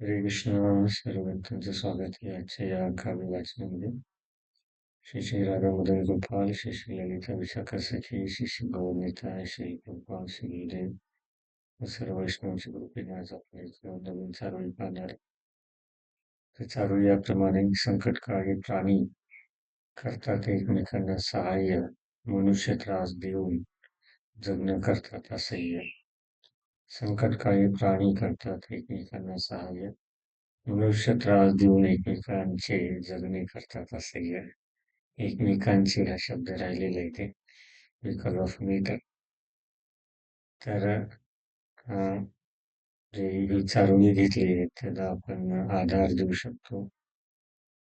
श्री कृष्ण सर्व भक्तांचं स्वागत आहे. आजच्या या काव्य वाचनामध्ये श्री श्री राधा मदन गोपाल श्री श्री ललिता विशाखा सखी श्री श्री गौरनेता श्री गोपाल श्री गुरुदेव व सर्व वैष्णवच्या कृपेने आज आपण नवीन चारोळी पाहणार. तर चारोळी याप्रमाणे संकटकाळी प्राणी करतात एकमेकांना सहाय्य मनुष्य त्रास देऊन जगणं करतात असह्य संकटकाळी प्राणी करतात एकमेकांना सहाय्य. मनुष्य त्रास देऊन एकमेकांचे जगणे करतात असह्य एकमेकांचे हा शब्द राहिलेला इथे. बिकॉज ऑफ मीटर तर जे विचारून घेतले आहेत त्याला आपण आधार देऊ शकतो.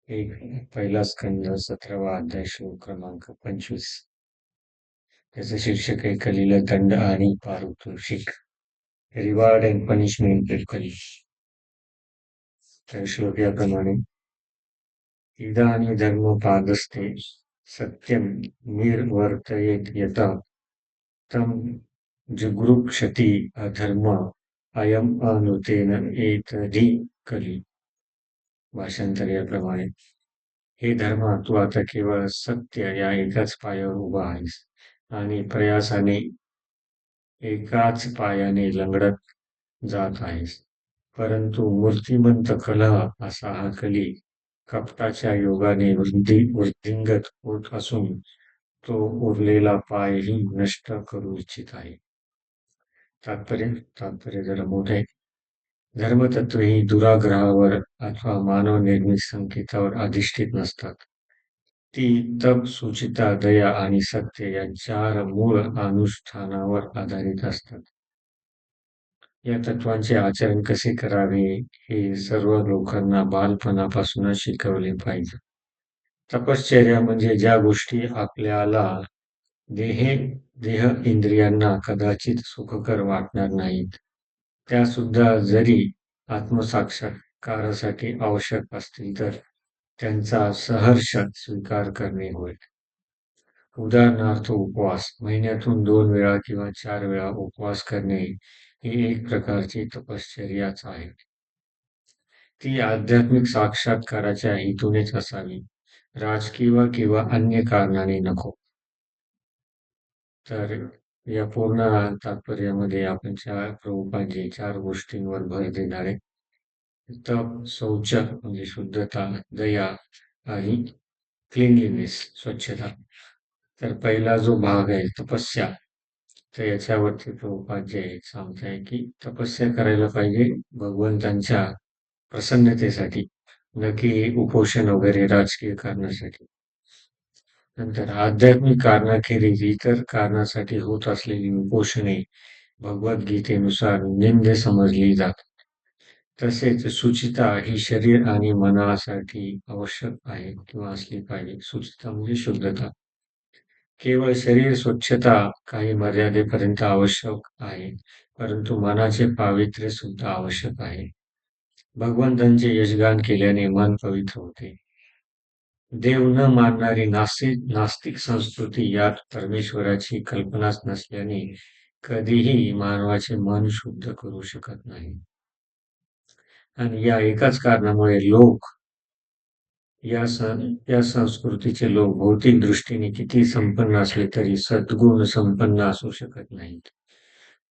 एक पहिला स्कंद सतरावा अध्याय श्लोक क्रमांक पंचवीस. त्याचं शीर्षक आहे कलीला दंड आणि पारितोषिक. रिवॉर्ड अँड पनिशमेंट कली तर श्लोक याप्रमाणे इदानी धर्मपादस्ते सत्यम निर्वर्तयेत यथा तम जुगृक्षति अधर्म अयम अनुतेन एतदी कली भाषांतर याप्रमाणे हे धर्म तू आता केवळ सत्य या एकाच पायावर उभा आहेस आणि प्रयासाने एकाच पायाने लंगडत जात आहेस. परंतु मूर्तिमंत कला असा हा कली कपटाच्या योगाने वृद्धी वृद्धिंगत होत असून तो उरलेला पायही नष्ट करू इच्छित आहे. तात्पर्य तात्पर्य जरा मोठे. धर्मतत्व ही दुराग्रहावर अथवा मानव निर्मित संकेतावर अधिष्ठित नसतात. ती तप सुचिता दया आणि सत्य या चार मूळ अनुष्ठानावर आधारित असतात. या तत्वांचे आचरण कसे करावे हे सर्व लोकांना बालपणापासूनच शिकवले पाहिजे. तपश्चर्या म्हणजे ज्या गोष्टी आपल्याला देहे देह इंद्रियांना कदाचित सुखकर वाटणार नाहीत त्या सुद्धा जरी आत्मसाक्षात्कारासाठी आवश्यक असतील तर. त्यांचा सहर्ष स्वीकार करणे होय. उदाहरणार्थ उपवास. महिन्यातून दोन वेळा किंवा चार वेळा उपवास करणे ही एक प्रकारची तपश्चर्याच आहे. ती आध्यात्मिक साक्षात्काराच्या हेतूनेच असावी. राजकीय किंवा अन्य कारणाने नको. तर या पूर्ण तात्पर्यामध्ये आपण चार प्रमुखांचे चार गोष्टींवर भर देणार आहे. तप शौच म्हणजे शुद्धता दया आणि क्लिनलीनेस स्वच्छता तर पहिला जो भाग आहे तपस्या तर याच्यावरती प्रभुपाद सांगताय की तपस्या करायला पाहिजे भगवंतांच्या प्रसन्नतेसाठी न की उपोषण वगैरे राजकीय कारणासाठी नंतर आध्यात्मिक कारणाखेरीज इतर कारणासाठी होत असलेली उपोषणे भगवद्गीतेनुसार निंद समजली जातात तसेच सुचिता ही शरीर आणि मनासाठी आवश्यक आहे किंवा असली पाहिजे. सुचिता म्हणजे शुद्धता. केवळ शरीर स्वच्छता काही मर्यादेपर्यंत आवश्यक आहे परंतु मनाचे पावित्र्य सुद्धा आवश्यक आहे. भगवंतांचे यशगान केल्याने मन पवित्र होते. देव न मानणारी नास्तिक नास्तिक संस्कृती यात परमेश्वराची कल्पनाच नसल्याने कधीही मानवाचे मन शुद्ध करू शकत नाही. आणि या एकाच कारणामुळे लोक या या संस्कृतीचे लोक भौतिक दृष्टीने किती संपन्न असले तरी सद्गुण संपन्न असू शकत नाहीत.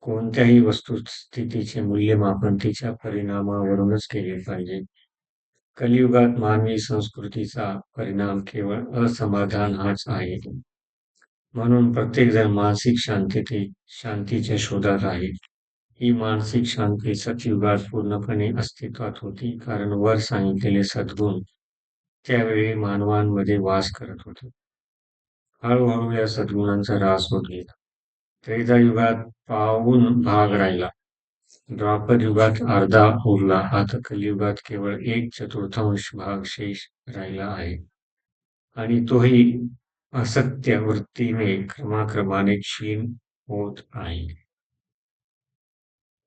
कोणत्याही वस्तुस्थितीचे मूल्यमापन तिच्या परिणामावरूनच केले पाहिजे. कलियुगात मानवी संस्कृतीचा परिणाम केवळ असमाधान हाच आहे. म्हणून प्रत्येक जण मानसिक शांती शांतीच्या शोधात आहे. ही मानसिक शांती सतयुगात पूर्णपणे अस्तित्वात होती कारण वर सांगितलेले सद्गुण त्यावेळी मानवांमध्ये वास करत होते. हळूहळू या सद्गुणांचा रास होत गेला. त्रेता युगात पाऊन भाग राहिला. द्वापर युगात अर्धा उरला. आता कलियुगात केवळ एक चतुर्थांश भाग शेष राहिला आहे. आणि तोही असत्य वृत्तीने क्रमाक्रमाने क्षीण होत आहे.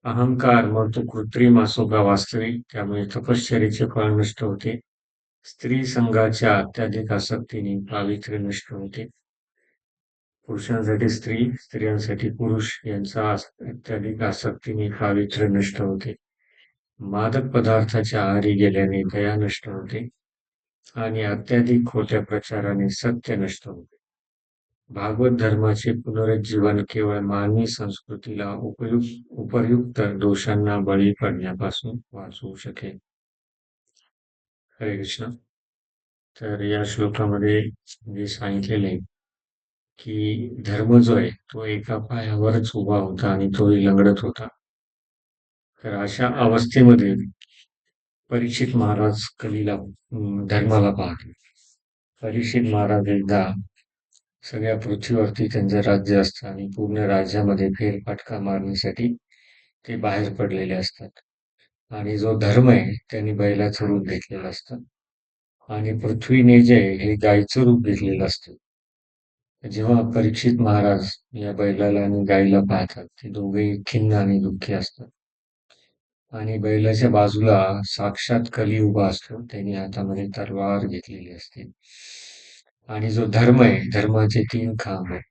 अहंकार मग तो कृत्रिम असो का वास्तविक त्यामुळे तपश्चरीचे फळ नष्ट होते. स्त्री संघाच्या अत्याधिक आसक्तीने पावित्र्य नष्ट होते. पुरुषांसाठी स्त्री स्त्रियांसाठी पुरुष यांचा अत्याधिक आसक्तीने पावित्र्य नष्ट होते. मादक पदार्थाच्या आहारी गेल्याने दया नष्ट होते. आणि अत्याधिक खोट्या प्रचाराने सत्य नष्ट होते. भागवत धर्माचे पुनरुज्जीवन केवळ मानवी संस्कृतीला उपयुक्त उपयुक्त दोषांना बळी पडण्यापासून वाचवू शकेल. हरे कृष्ण. तर या श्लोकामध्ये जे सांगितलेले की धर्म जो आहे तो एका पायावरच उभा होता आणि तोही लंगडत होता. तर अशा अवस्थेमध्ये परीक्षित महाराज कलीला धर्माला पाहते परीक्षित महाराज एकदा सगळ्या पृथ्वीवरती त्यांचं राज्य असतं आणि पूर्ण राज्यामध्ये फेरफाटका मारण्यासाठी ते बाहेर पडलेले असतात. आणि जो धर्म आहे त्यांनी बैलाचं रूप घेतलेलं असतं. आणि पृथ्वीने जे हे गायीचं रूप घेतलेलं असतं. जेव्हा परीक्षित महाराज या बैलाला आणि गायीला पाहतात ते दोघेही खिन्न आणि दुःखी असतात. आणि बैलाच्या बाजूला साक्षात कली उभा असतो. त्यांनी हातामध्ये तलवार घेतलेली असते. आणि जो धर्म आहे धर्माचे तीन खांब आहे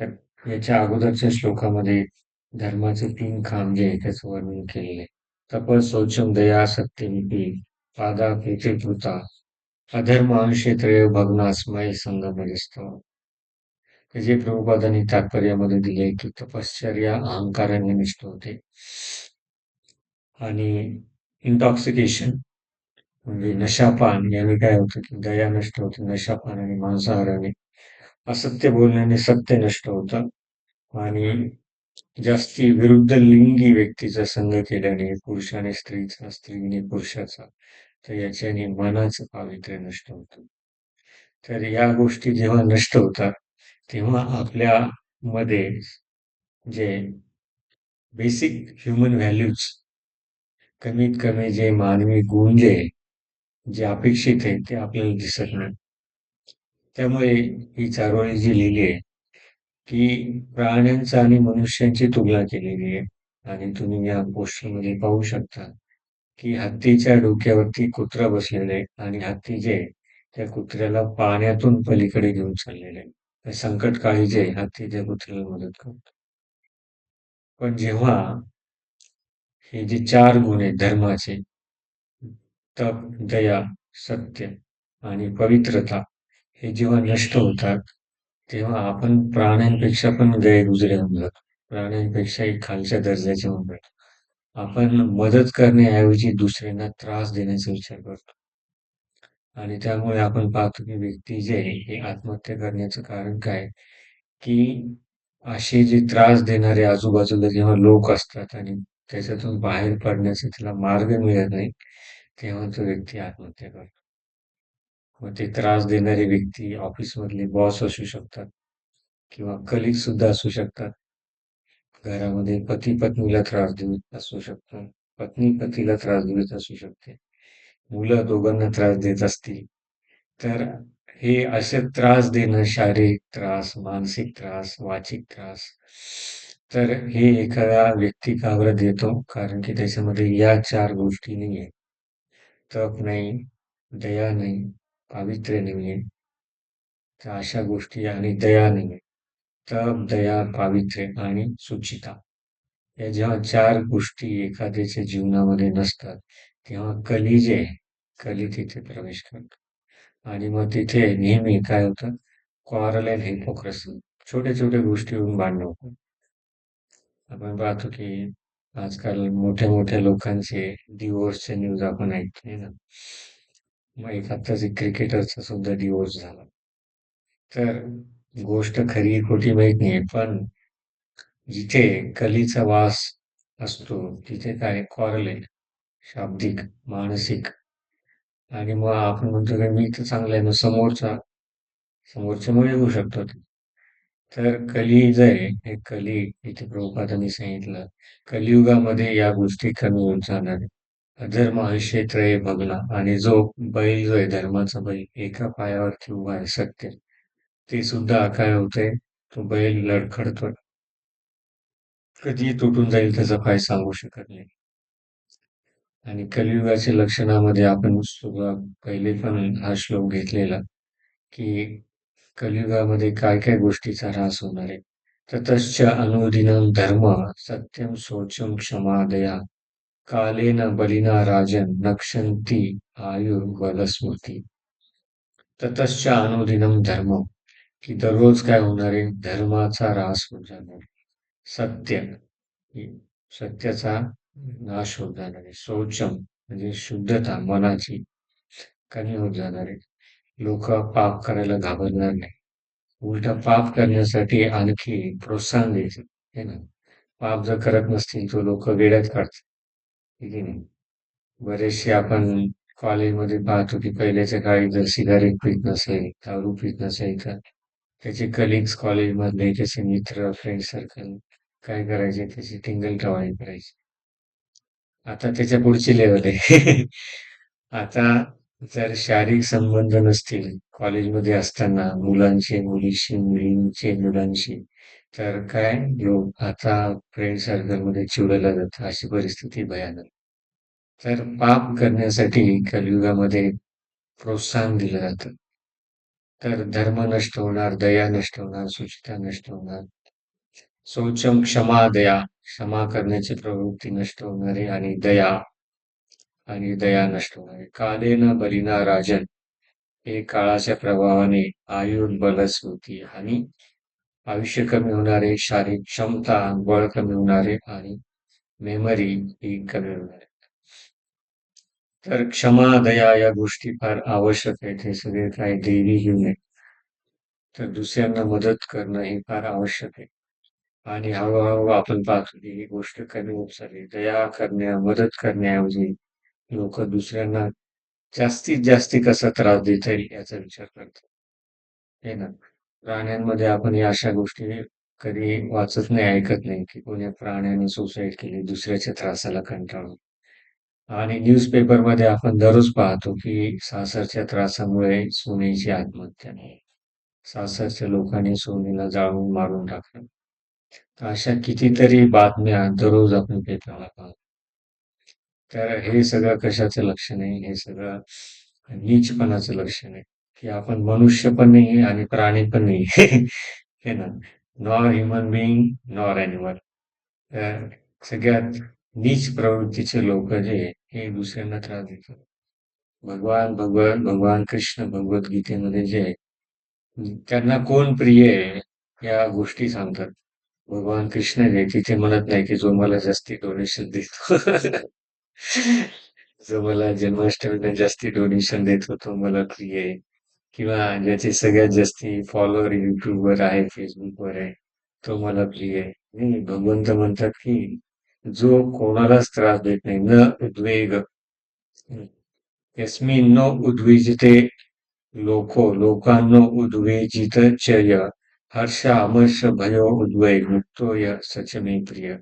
तर याच्या अगोदरच्या श्लोकामध्ये धर्माचे तीन खांब जे आहे त्याचं वर्णन केलेलं आहे. तप शौचम दया सत्यमिपी पादा प्रीती कृता अधर्म अंशेत्रय भग्नास्मय संगमरिस्त जे प्रभुपादांनी तात्पर्यामध्ये दिले की तपश्चर्या अहंकाराने निष्ठ होते. आणि इंटॉक्सिकेशन म्हणजे नशापान याने काय होतं की दया नष्ट होते नशापान आणि मांसाहाराने असत्य बोलण्याने सत्य नष्ट होतं. आणि जास्ती विरुद्ध लिंगी व्यक्तीचा संग केल्याने पुरुषाने स्त्रीचा स्त्रीने पुरुषाचा तर याच्याने मनाचं पावित्र्य नष्ट होतं. तर या गोष्टी जेव्हा नष्ट होतात तेव्हा आपल्या मध्ये जे बेसिक ह्युमन व्हॅल्यूज कमीत कमी जे मानवी गुण जे जे अपेक्षित आहे ते आपल्याला दिसत नाही. त्यामुळे ही चारोळी जी लिहिली आहे की प्राण्यांचा आणि मनुष्यांची तुलना केलेली आहे. आणि तुम्ही या गोष्टीमध्ये पाहू शकता की हत्तीच्या डोक्यावरती कुत्रा बसलेला आहे आणि हत्ती जे आहे, त्या कुत्र्याला पाण्यातून पलीकडे घेऊन चाललेले आहे. संकट काळी जे हत्ती त्या कुत्र्याला मदत करतो. पण जेव्हा हे जे चार गुण आहेत धर्माचे तप दया सत्य आणि पवित्रता हे जेव्हा नष्ट होतात तेव्हा आपण प्राण्यांपेक्षा पण गैरगुजरे होऊन जातो. प्राण्यांपेक्षाही खालच्या दर्जाचे होऊन जातो. आपण मदत करण्याऐवजी दुसऱ्यांना त्रास देण्याचा विचार करतो. आणि त्यामुळे आपण पाहतो की व्यक्ती जे आहे हे आत्महत्या करण्याचं कारण काय? की असे जे त्रास देणारे आजूबाजूला जेव्हा लोक असतात आणि त्याच्यातून बाहेर पडण्याचा त्याला मार्ग मिळत नाही तेव्हा तो व्यक्ती आत्महत्या करतो मग ते त्रास देणारी व्यक्ती ऑफिसमधले बॉस असू शकतात किंवा कलिग सुद्धा असू शकतात. घरामध्ये पती पत्नीला त्रास देत असू शकतात पत्नी पतीला त्रास देत असू शकते. मुलं दोघांना त्रास देत असतील तर हे असे त्रास देणं शारीरिक त्रास मानसिक त्रास वाचिक त्रास. तर हे एखादा व्यक्ती कावर देतो? कारण की त्याच्यामध्ये या चार गोष्टी नाही आहेत तप नाही दया नाही पावित्र्य नाही आहे. तर अशा गोष्टी आणि दया नाही आहे. तप दया पावित्र्य आणि सुचिता. या जेव्हा चार गोष्टी एखाद्याच्या जीवनामध्ये नसतात तेव्हा कली जे आहे कली तिथे प्रवेश करतो. आणि मग तिथे नेहमी काय होतं? Quarrel and hypocrisy. छोट्या छोट्या गोष्टीवरून भांडण होतं आपण पाहतो की आजकाल मोठ्या मोठ्या लोकांचे डिवोर्सचे न्यूज आपण ऐकतोय ना. मग एक आत्ताच एक क्रिकेटरचा सुद्धा डिवोर्स झाला. तर गोष्ट खरी खोटी माहीत नाही पण जिथे कलीचा वास असतो तिथे काय क्वारल शाब्दिक मानसिक. आणि मग आपण म्हणतो की मी तर चांगला आहे मग समोरचा समोरच्यामुळे होऊ शकतो तर कली जे आहे हे कली इथे प्रभुपादांनी सांगितलं. कलियुगामध्ये या गोष्टी कमी होऊन जाणार अधर्म अधर्म क्षेत्र बघला आणि जो बैल जो आहे धर्माचा बैल एका पायावरती उभा आहे सत्य. ते सुद्धा काय होतंय तो बैल लडखडतोय. कधी तुटून जाईल त्याचा पाय सांगू शकत नाही. आणि कलियुगाच्या लक्षणामध्ये आपण सुद्धा पहिले पण हा श्लोक घेतलेला की कलियुगामध्ये काय काय गोष्टीचा ऱ्हास होणार आहे? ततश्च अनुदिनं धर्म सत्यम सोचम क्षमादया। कालेन बलिना राजन नक्षंती आयुर्बलस्मृती। ततश्च अनुदिनम धर्म की दररोज काय होणार आहे? धर्माचा ऱ्हास होत जाणार सत्य सत्याचा नाश होत जाणार आहे. शौचम म्हणजे शुद्धता मनाची कमी होत जाणार आहे. लोक पाप करायला घाबरणार नाही. उलट पाप करण्यासाठी आणखी प्रोत्साहन द्यायचं हे ना? पाप जर करत नसतील तो लोक वेड्यात काढतात है की नाही? बरेचसे आपण कॉलेजमध्ये पाहतो की पहिल्याच्या काळी जर सिगारेट पीत नसेल दारू पीत नसेल तर त्याचे कलिग्स कॉलेजमधले त्याचे मित्र फ्रेंड सर्कल काय करायचे? त्याची टिंगल टवाळी करायची आता त्याच्या पुढची लेवल आहे. आता जर शारीरिक संबंध नसतील कॉलेजमध्ये असताना मुलांचे मुलीशी मुलींचे मुलांशी तर काय योग आता फ्रेंड सर्कलमध्ये चिवडला जातं अशी परिस्थिती भयानक. तर पाप करण्यासाठी कलियुगामध्ये प्रोत्साहन दिलं जातं. तर धर्म नष्ट होणार दया नष्ट होणार सुचिता नष्ट होणार. शौचम क्षमा दया क्षमा करण्याची प्रवृत्ती नष्ट होणारी आणि दया आणि दया नष्ट होणारी कालेन बलिना राजन. हे काळाच्या प्रभावाने आयुर्बल होती आणि आयुष्य कमी होणारे शारीरिक क्षमता बळ कमी होणारे आणि मेमरी ही कमी होणारे. तर क्षमा दया या गोष्टी फार आवश्यक आहेत. हे सगळे काही देवी घेऊन तर दुसऱ्यांना मदत करणं हे फार आवश्यक आहे. आणि हळूहळू आपण पाहतो की ही गोष्ट कमी होत चालली दया करण्या मदत करण्याऐवजी लोक दुसऱ्यांना जास्तीत जास्ती कसा त्रास देता येईल याचा विचार करतात. हे ना? प्राण्यांमध्ये आपण या अशा गोष्टी कधी वाचत नाही ऐकत नाही की कोणी प्राण्याने सुसाईड केली दुसऱ्याच्या त्रासाला कंटाळून. आणि न्यूजपेपरमध्ये आपण दररोज पाहतो की सासरच्या त्रासामुळे सोनेची आत्महत्या सासरच्या लोकांनी सोनीला जाळून मारून टाकलं. तर अशा कितीतरी बातम्या दररोज आपण पेपरला पाहतो. तर हे सगळं कशाचं लक्षण आहे? हे सगळं नीचपणाचं लक्षण आहे. की आपण मनुष्य पण नाही आणि प्राणी पण नाही हे ना? Nor human being nor animal तर सगळ्यात नीच प्रवृत्तीचे लोक जे हे दुसऱ्यांना त्रास देतात. भगवान भगवान भगवान कृष्ण भगवद्गीतेमध्ये जे त्यांना कोण प्रिय आहे या गोष्टी सांगतात. भगवान कृष्ण जे तिथे म्हणत नाही की जो मला जास्ती डोनेशन देतो. जो मला जन्माष्टमीला जास्ती डोनेशन देतो तो मला प्रिय आहे. किंवा ज्याचे सगळ्यात जास्ती फॉलोअर युट्यूबवर आहे फेसबुकवर आहे तो मला प्रिय आहे. नाही भगवंत म्हणतात की जो कोणालाच त्रास देत नाही न उद्वेग. यस्मी न उद्वेजिते लोको लोकांनो उद्वेजित चय हर्ष अमर्ष भयो उद्वेग मुक्तो य सच मे प्रिय।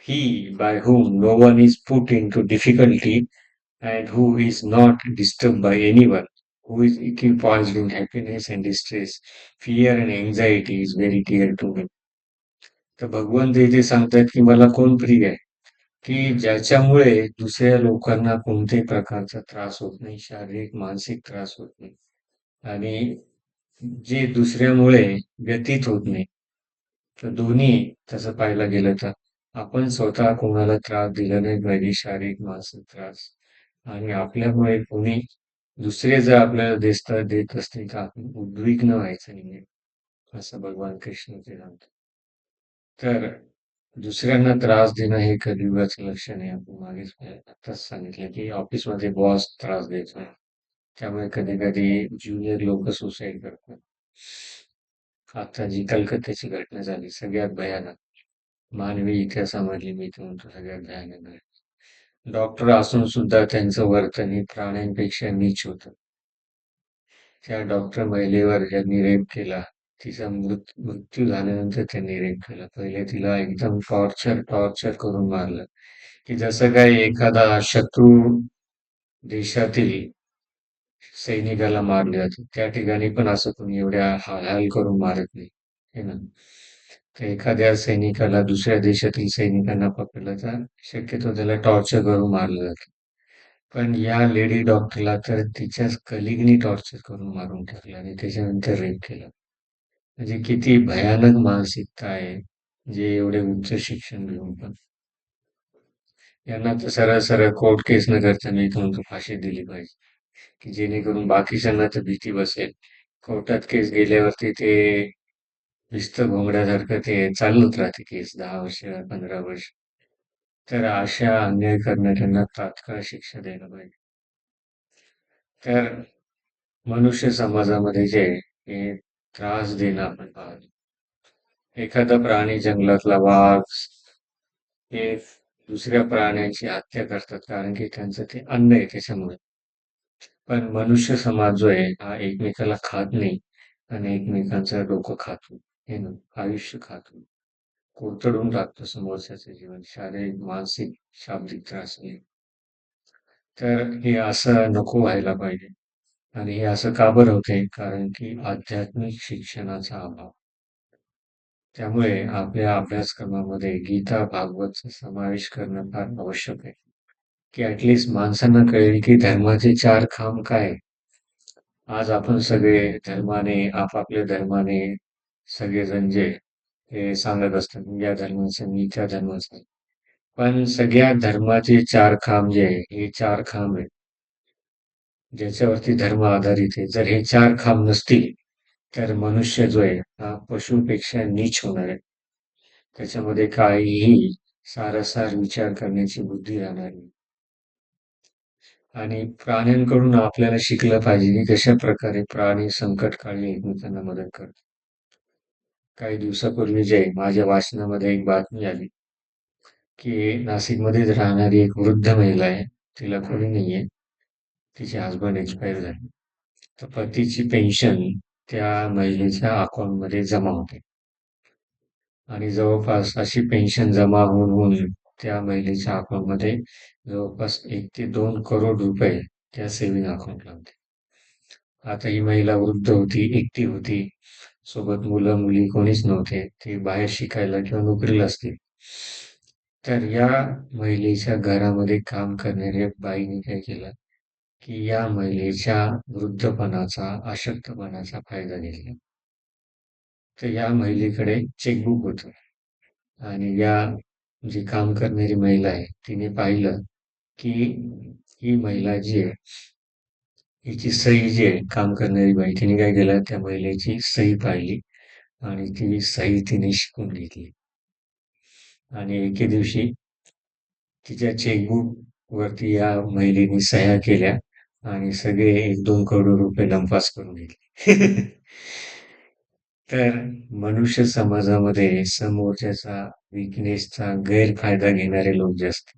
He by whom no one is put into difficulty and who is not disturbed by anyone, who is equipoised in happiness and distress, fear and anxiety is very dear to me. तर भगवान ते जे सांगतात की मला कोण प्रिय आहे की ज्याच्यामुळे दुसऱ्या लोकांना कोणत्याही प्रकारचा त्रास होत नाही शारीरिक मानसिक त्रास होत नाही आणि जे दुसऱ्यामुळे व्यतीत होत नाही तर दोन्ही तसं पाहायला गेलं तर आपण स्वतः कोणाला त्रास दिला नाही पाहिजे शारीरिक मानसिक त्रास. आणि आपल्यामुळे कोणी दुसरे जर आपल्याला देस्त देत असतील तर आपण उद्विग्न व्हायचं नाही असं भगवान कृष्ण ते सांगतो तर दुसऱ्यांना त्रास देणं हे कलियुगाचं लक्षण आहे आपण मागेच आताच सांगितलं की ऑफिसमध्ये बॉस त्रास देतो त्यामुळे कधी कधी ज्युनियर लोक सुसाईड करतात. आता जी कलकत्त्याची घटना झाली सगळ्यात भयानक. मानवी इतिहासामधली मी म्हणतो सगळ्यात भयानक डॉक्टर असून सुद्धा त्यांचं वर्तन हे प्राण्यांपेक्षा नीच होतं. त्या डॉक्टर महिलेवर ज्यांनी रेप केला तिचा मृत मृत्यू झाल्यानंतर त्यांनी रेप केला. पहिले तिला एकदम टॉर्चर टॉर्चर करून मारलं. की जसं काय एखादा शत्रू देशातील सैनिकाला मारले जाते त्या ठिकाणी पण असं कोणी एवढ्या हाल करून मारत नाही. हे ना. तर एखाद्या सैनिकाला दुसऱ्या देशातील सैनिकांना पकडलं तर शक्यतो त्याला टॉर्चर करून मारलं जातं. पण या लेडी डॉक्टरला तर तिच्याच कलिगनी टॉर्चर करून मारून टाकलं आणि त्याच्यानंतर रेप केलं. म्हणजे किती भयानक मानसिकता आहे जे एवढे उच्च शिक्षण घेऊन पण. यांना तर सरळ सरळ कोर्ट केस न करता मी म्हणतो फाशी दिली पाहिजे. की जेणेकरून बाकीच्यांना तर भीती बसेल. कोर्टात केस गेल्यावरती ते नुसतं घोंगड्यासारखं ते चालूच राहते केस दहा वर्ष पंधरा वर्ष. तर अशा अन्याय करणाऱ्यांना तात्काळ शिक्षा द्यायला पाहिजे. तर मनुष्य समाजामध्ये जे हे त्रास देणं आपण पाहतो. एखादा प्राणी जंगलातला वाघ हे दुसऱ्या प्राण्यांची हत्या करतात कारण की त्यांचं ते अन्न आहे त्याच्यामुळे. पण मनुष्य समाज जो आहे हा एकमेकाला खात नाही आणि एकमेकांचं डोकं खातो हे ना आयुष्य खातो कोतडून टाकतो समोरच्याचं जीवन शारीरिक मानसिक शाब्दिक त्रास तर हे असं नको व्हायला पाहिजे. आणि हे असं का बरं होते कारण की आध्यात्मिक शिक्षणाचा अभाव. त्यामुळे आपल्या अभ्यासक्रमामध्ये गीता भागवतचा समावेश करणं फार आवश्यक आहे. की ऍटलिस्ट माणसांना कळेल की धर्माचे चार खांब काय? आज आपण सगळे धर्माने आपापल्या धर्माने सगळेजण जे हे सांगत असतात या धर्माचं मी त्या धर्माचं. पण सगळ्या धर्माचे चार खांब जे आहे हे चार खांब आहेत. ज्याच्यावरती धर्म आधारित आहे. जर हे चार खांब नसतील तर मनुष्य जो आहे हा पशुपेक्षा नीच होणार आहे. त्याच्यामध्ये काहीही सारासार विचार करण्याची बुद्धी राहणार नाही. आणि प्राण्यांकडून आपल्याला शिकलं पाहिजे की कशा प्रकारे प्राणी संकटकाळी एकमेकांना मदत करतात. काही दिवसापूर्वी जे माझ्या वाचनामध्ये एक बातमी आली की नाशिकमध्येच राहणारी एक वृद्ध महिला आहे तिला कोणी नाहीये तिचे हसबंड एक्सपायर झाले. तर पतीची पेन्शन त्या महिलेच्या अकाउंटमध्ये जमा होते. आणि जवळपास अशी पेन्शन जमा होऊन होऊन त्या महिलेच्या अकाउंटमध्ये जवळपास एक ते दोन करोड रुपये त्या सेव्हिंग अकाउंटला होते. आता ही महिला वृद्ध होती एकटी होती सोबत मुलं मुली कोणीच नव्हते. ते बाहेर शिकायला किंवा नोकरीला असतील. तर या महिलेच्या घरामध्ये काम करणाऱ्या बाईने काय केलं? की या महिलेच्या वृद्धपणाचा अशक्तपणाचा फायदा घेतला. तर या महिलेकडे चेकबुक होतं. आणि या जी काम करणारी महिला आहे तिने पाहिलं की ही महिला जी आहे हिची सही जी आहे काम करणारी बाई तिने काय केलं त्या महिलेची सही पाहिली आणि ती सही तिने शिकून घेतली. आणि एके दिवशी तिच्या चेकबुक वरती या महिलेने सह्या केल्या आणि सगळे एक दोन करोड रुपये लंपास करून घेतले. तर मनुष्य समाजामध्ये समोरच्याचा विकनेसचा गैरफायदा घेणारे लोक जास्त.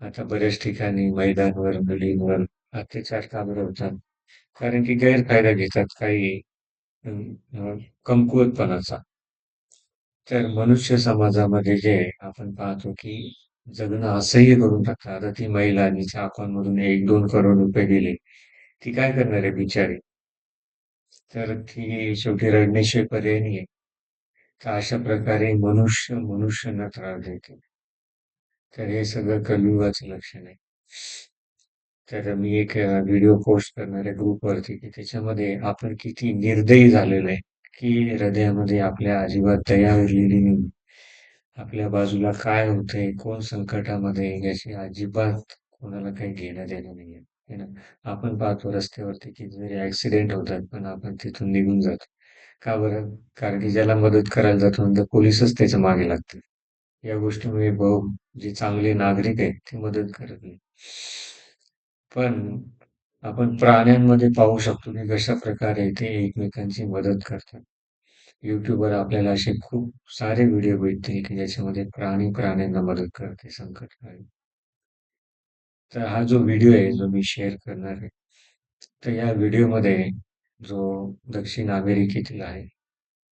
आता बऱ्याच ठिकाणी मैदानवर मुलींवर अत्याचार का बरं होतात कारण की गैरफायदा घेतात काही कमकुवतपणाचा. तर मनुष्य समाजामध्ये जे आहे, आपण पाहतो की जगणं असह्य करून टाकतात. आता ती महिला जिच्या अकाउंटमधून एक दोन करोड रुपये गेले. ती काय करणार आहे बिचारी? तर ती शेवटी रडण्याशिवाय पर्याय आहे. तर अशा प्रकारे मनुष्य मनुष्यांना त्रास देते. तर हे सगळं कलियुगाचं लक्षण आहे. तर मी एक व्हिडिओ पोस्ट करणार आहे ग्रुपवरती की त्याच्यामध्ये आपण किती निर्दयी झालेलो आहे की हृदयामध्ये आपल्या अजिबात दया उरलेली नाही. आपल्या बाजूला काय होतंय कोण संकटामध्ये याची अजिबात कोणाला काही घेणं देणं नाहीये है ना? आपण पाहतो रस्त्यावरती कितीतरी ऍक्सिडेंट होतात पण आपण तिथून निघून जातो. का बरं? कारण की ज्याला मदत करायला जातो म्हणजे पोलीसच त्याच्यामागे लागतात. या गोष्टीमुळे बहु जे चांगले नागरिक आहेत ते मदत करत नाही. पण आपण प्राण्यांमध्ये पाहू शकतो की कशा प्रकारे ते एकमेकांची मदत करतात. युट्यूबवर आपल्याला असे खूप सारे व्हिडिओ भेटतील की ज्याच्यामध्ये प्राणी प्राण्यांना मदत करते संकटकाळी. तर हा जो व्हिडिओ आहे जो मी शेअर करणार आहे तर या व्हिडिओमध्ये जो दक्षिण अमेरिकेतील आहे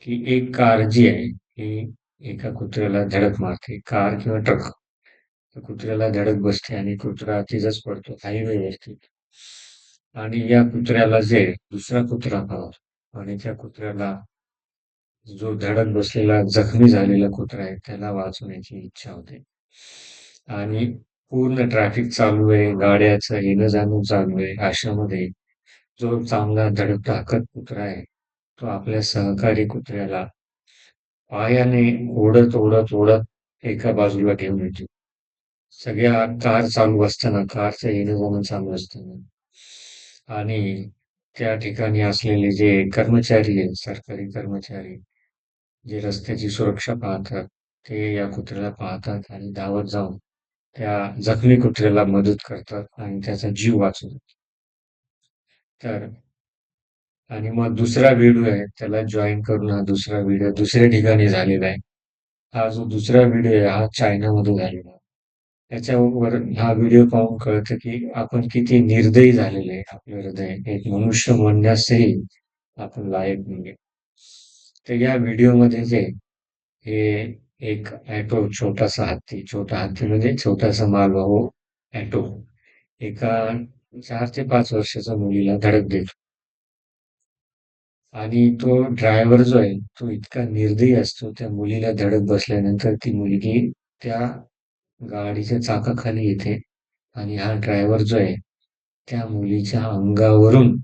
की एक कार जी आहे ही एका कुत्र्याला धडक मारते. कार किंवा ट्रक. कुत्र्याला धडक बसते आणि कुत्रा तिथंच पडतो हायवेवरती आणि या कुत्र्याला जे दुसरा कुत्रा पाहतो आणि त्या कुत्र्याला जो धडक बसलेला जखमी झालेला कुत्रा आहे त्याला वाचवण्याची इच्छा होते. आणि पूर्ण ट्रॅफिक चालू आहे गाड्याचं येणं जाणं चालू आहे अशामध्ये जो चांगला धडक टाकत कुत्रा आहे तो आपल्या सहकारी कुत्र्याला पायाने ओढत ओढत ओढत एका बाजूला घेऊन येतो. सगळ्या कार चालू असताना कारचं येणं जाणं चालू असताना. आणि त्या ठिकाणी असलेले जे कर्मचारी आहेत सरकारी कर्मचारी जे रस्त्याची सुरक्षा पाहतात ते या कुत्र्याला पाहतात आणि धावत जाऊन त्या जखमी कुत्र्याला मदत करतात आणि त्याचा जीव वाचवतात. तर आणि मग दुसरा व्हिडिओ आहे त्याला जॉईन करून हा दुसरा व्हिडिओ दुसऱ्या ठिकाणी झालेला आहे. हा जो दुसरा व्हिडिओ आहे हा चायनामध्ये झालेला आहे. त्याच्यावर हा व्हिडिओ पाहून कळतं की आपण किती निर्दयी झालेले आहे आपलं हृदय. एक मनुष्य म्हणण्यासही आपण लायक नाही तर या व्हिडिओमध्ये जे हे एक ॲटो छोटासा हत्ती छोटा हत्ती म्हणजे छोटासा मालवाहू ॲटो. एका चार ते पाच वर्षाच्या मुलीला धडक देतो. आणि तो ड्रायव्हर जो आहे तो इतका निर्दयी असतो त्या मुलीला धडक बसल्यानंतर ती मुलगी त्या गाडीच्या चाकाखाली येते आणि हा ड्रायव्हर जो आहे त्या मुलीच्या अंगावरून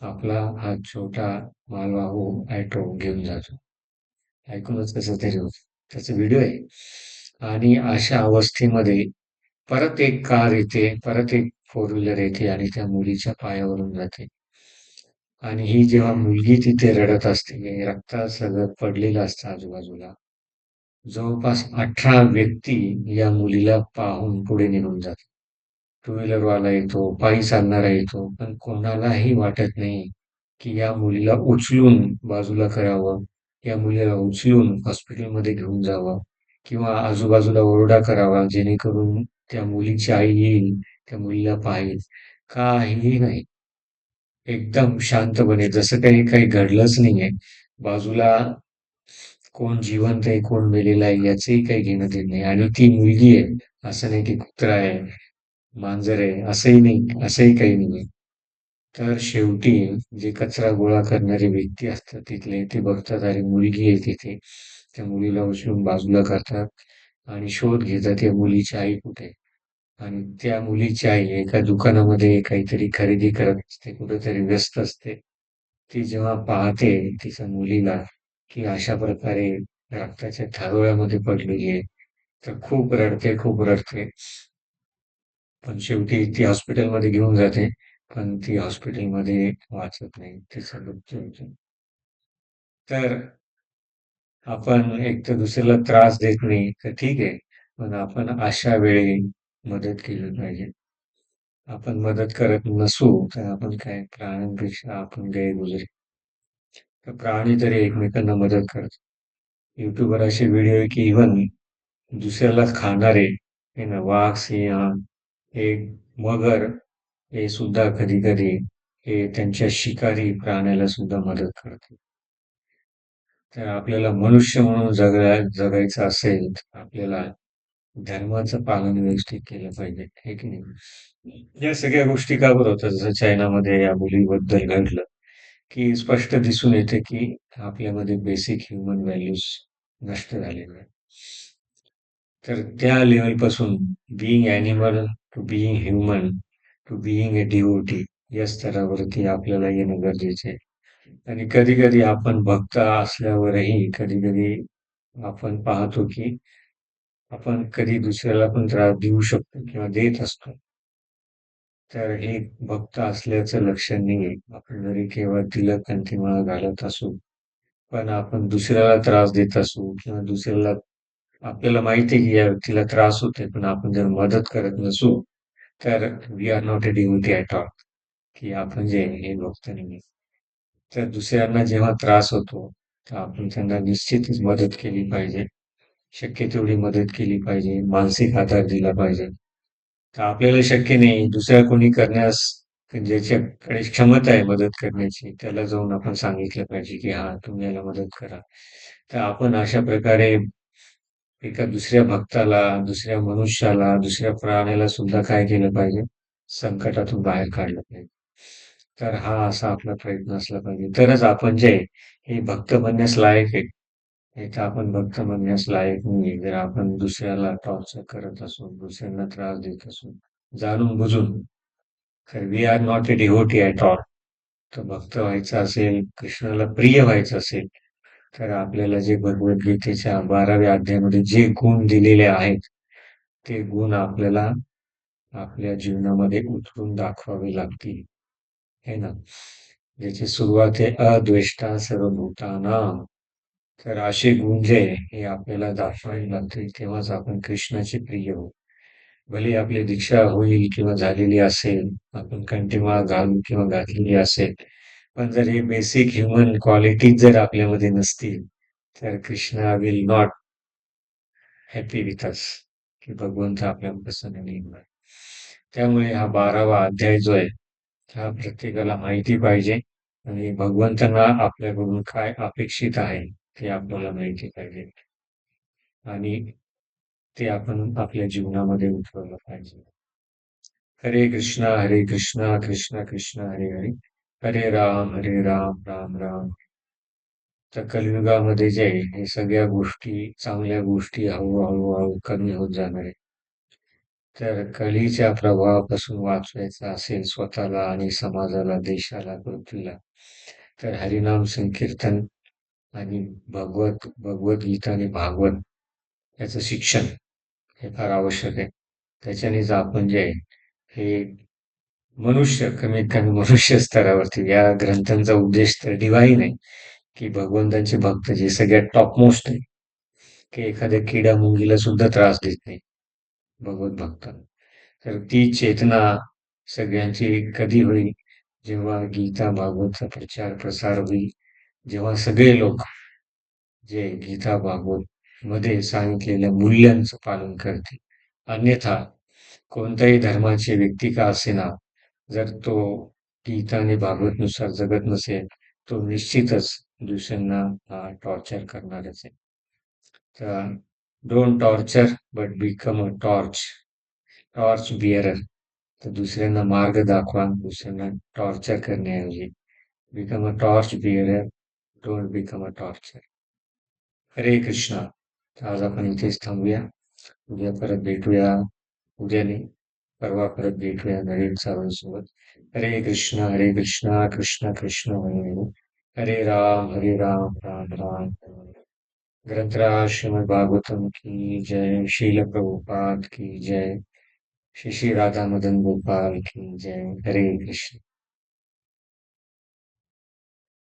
आपला हा छोटा मालवाहू ॲटो घेऊन जातो. ऐकूनच कसं तरी होत. त्याचा व्हिडिओ आहे. आणि अशा अवस्थेमध्ये परत एक कार येते परत एक फोर व्हीलर येते आणि त्या मुलीच्या पायावरून जाते. आणि ही जेव्हा मुलगी तिथे रडत असते रक्तात सगळं पडलेलं असतं आजूबाजूला जवळपास अठरा व्यक्ती या मुलीला पाहून पुढे निघून जातात. टू व्हीलरवाला येतो पायी चालणारा येतो पण कोणालाही वाटत नाही की या मुलीला उचलून बाजूला करावं या मुलीला उचलून हॉस्पिटलमध्ये घेऊन जावं किंवा आजूबाजूला ओरडा करावा जेणेकरून त्या मुलीची आई येईल त्या मुलीला पाहिल. काहीही नाही. एकदम शांतपणे जसं काही काही घडलंच नाहीये. बाजूला कोण जिवंत आहे कोण मेलेला आहे याचंही काही घेणं देणं नाही. आणि ती मुलगी आहे असं नाही की कुत्रा आहे मांजर आहे असंही नाही असंही काही नाही तर शेवटी जे कचरा गोळा करणारे व्यक्ती असतात तिथले ते बघतात अरे मुलगी आहे तिथे. त्या मुलीला उचलून बाजूला करतात आणि शोध घेतात या मुलीची आई कुठे आणि त्या मुलीची आई एका दुकानामध्ये काहीतरी खरेदी करत असते कुठेतरी व्यस्त असते. ती जेव्हा पाहते तिच्या मुलीला की अशा प्रकारे रक्ताच्या थारोळ्यामध्ये पडलेली आहे तर खूप रडते खूप रडते. पण शेवटी ती हॉस्पिटलमध्ये घेऊन जाते पण ती हॉस्पिटलमध्ये वाचत नाही. तिचा मृत्यू होतो. तर आपण एक तर दुसऱ्याला त्रास देत नाही तर ठीक आहे. पण आपण अशा वेळी मदत केली पाहिजे. आपण मदत करत नसू तर आपण काय? प्राण्यांपेक्षा आपण गैरगुजरी तर प्राणी तरी एकमेकांना मदत करतात युट्यूबवर असे व्हिडिओ आहे की इव्हन दुसऱ्याला खाणारे हे ना वाघ सिंह हे मगर हे सुद्धा कधी कधी हे त्यांच्या शिकारी प्राण्याला सुद्धा मदत करते. तर आपल्याला मनुष्य म्हणून जगा जगायचं असेल तर आपल्याला धर्माचं पालन व्यवस्थित केलं पाहिजे हे की नाही? या सगळ्या गोष्टी का बरं होतात? जसं चायनामध्ये या मुलीबद्दल घडलं. की स्पष्ट दिसून येते की आपल्यामध्ये बेसिक ह्युमन व्हॅल्यूज नष्ट झालेल्या आहेत. तर त्या लेवलपासून being animal to being human to being a deity या स्तरावरती आपल्याला येणं गरजेचं आहे. आणि कधी कधी आपण भक्त असल्यावरही कधी कधी आपण पाहतो की आपण कधी दुसऱ्याला पण त्रास देऊ शकतो किंवा देत असतो. तर हे भक्त असल्याचं लक्षात येईल आपण जरी केवळ तिलक आणि घालत असू पण आपण दुसऱ्याला त्रास देत असू किंवा दुसऱ्याला आपल्याला माहिती आहे की या व्यक्तीला त्रास होते पण आपण जर मदत करत नसू तर we are not a deity at all की आपण जे हे भक्त नाही. तर दुसऱ्यांना जेव्हा त्रास होतो तर आपण त्यांना निश्चितच मदत केली पाहिजे. शक्य तेवढी मदत केली पाहिजे. मानसिक आधार दिला पाहिजे. तर आपल्याला शक्य नाही? दुसऱ्या कोणी करण्यास ज्याच्याकडे क्षमता आहे मदत करण्याची त्याला जाऊन आपण सांगितलं पाहिजे की हा तुम्ही याला मदत करा. तर आपण अशा प्रकारे एका दुसऱ्या भक्ताला दुसऱ्या मनुष्याला दुसऱ्या प्राण्याला सुद्धा काय केलं पाहिजे? संकटातून बाहेर काढलं पाहिजे. तर हा असा आपला प्रयत्न असला पाहिजे. तरच आपण जे हे भक्त बनण्यास लायक आहे एक तर आपण भक्त म्हणण्यास लायक नाही जर आपण दुसऱ्याला टॉर्चर करत असू दुसऱ्यांना त्रास देत असू जाणून बुजून तर we are not a deity at all तर भक्त व्हायचं असेल कृष्णाला प्रिय व्हायचं असेल तर आपल्याला जे भगवद्गीतेच्या बाराव्या अध्यायामध्ये जे गुण दिलेले आहेत ते गुण आपल्याला आपल्या जीवनामध्ये उतरून दाखवावे लागतील. है ना? ज्याची सुरुवात आहे अद्वेष्टा सर्वभूतानां. तर असे गुंजे हे आपल्याला दाखवावे लागतील तेव्हाच आपण कृष्णाचे प्रिय होऊ. भले आपली दीक्षा होईल किंवा झालेली असेल आपण कंटिमा घालू किंवा घातलेली असेल पण जर हे बेसिक ह्युमन क्वालिटीज जर आपल्यामध्ये नसतील तर Krishna will not happy with us की भगवंत आपल्या प्रसन्न होणार. त्यामुळे हा बारावा अध्याय जो आहे हा प्रत्येकाला माहिती पाहिजे आणि भगवंतांना आपल्याकडून काय अपेक्षित आहे ते आपल्याला माहिती पाहिजे. आणि ते आपण आपल्या जीवनामध्ये उतरवलं पाहिजे. हरे कृष्णा हरे कृष्णा कृष्ण कृष्ण हरे हरे. हरे राम हरे राम राम राम. तर कलियुगामध्ये जे आहे हे सगळ्या गोष्टी चांगल्या गोष्टी हळूहळू कमी होत जाणार आहे तर कलीच्या प्रभावापासून वाचवायचं असेल स्वतःला आणि समाजाला देशाला पृथ्वीला. तर हरिनाम संकीर्तन आणि भगवत भगवद्गीता आणि भागवत याचं शिक्षण हे फार आवश्यक आहे. त्याच्यानेच आपण जे म्हणजे आहे हे मनुष्य कमीत कमी मनुष्य स्तरावरती या ग्रंथांचा उद्देश तर डिवाईन आहे की भगवंतांचे भक्त जे सगळ्यात टॉपमोस्ट आहे की एखाद्या किडा मुंगीला सुद्धा त्रास देत नाही भगवत भक्त तर ती चेतना सगळ्यांची कधी होईल? जेव्हा गीता भागवतचा प्रचार प्रसार होईल जेव्हा सगळे लोक जे गीता भागवत मध्ये सांगितलेल्या मूल्यांचं पालन करतील. अन्यथा कोणत्याही धर्माची व्यक्ती का असेना जर तो गीता आणि भागवतनुसार जगत नसेल तो निश्चितच दुसऱ्यांना टॉर्चर करणारच आहे. तर don't torture but become a torch torch bearer तर दुसऱ्यांना मार्ग दाखवा दुसऱ्यांना टॉर्चर करण्याऐवजी. Become a torch बिअरर become a torture हरे कृष्णा तर आज आपण इथेच थांबूया उद्या परत भेटूया उद्या नाही, परवा परत भेटूया नवीन सावंतसोबत हरे कृष्णा हरे कृष्णा, कृष्ण कृष्ण, हरे राम हरे राम राम राम. ग्रंथराज भागवतम की जय। शील प्रभुपाद की जय। श्री श्री राधा मदन गोपाल की जय। हरे कृष्ण।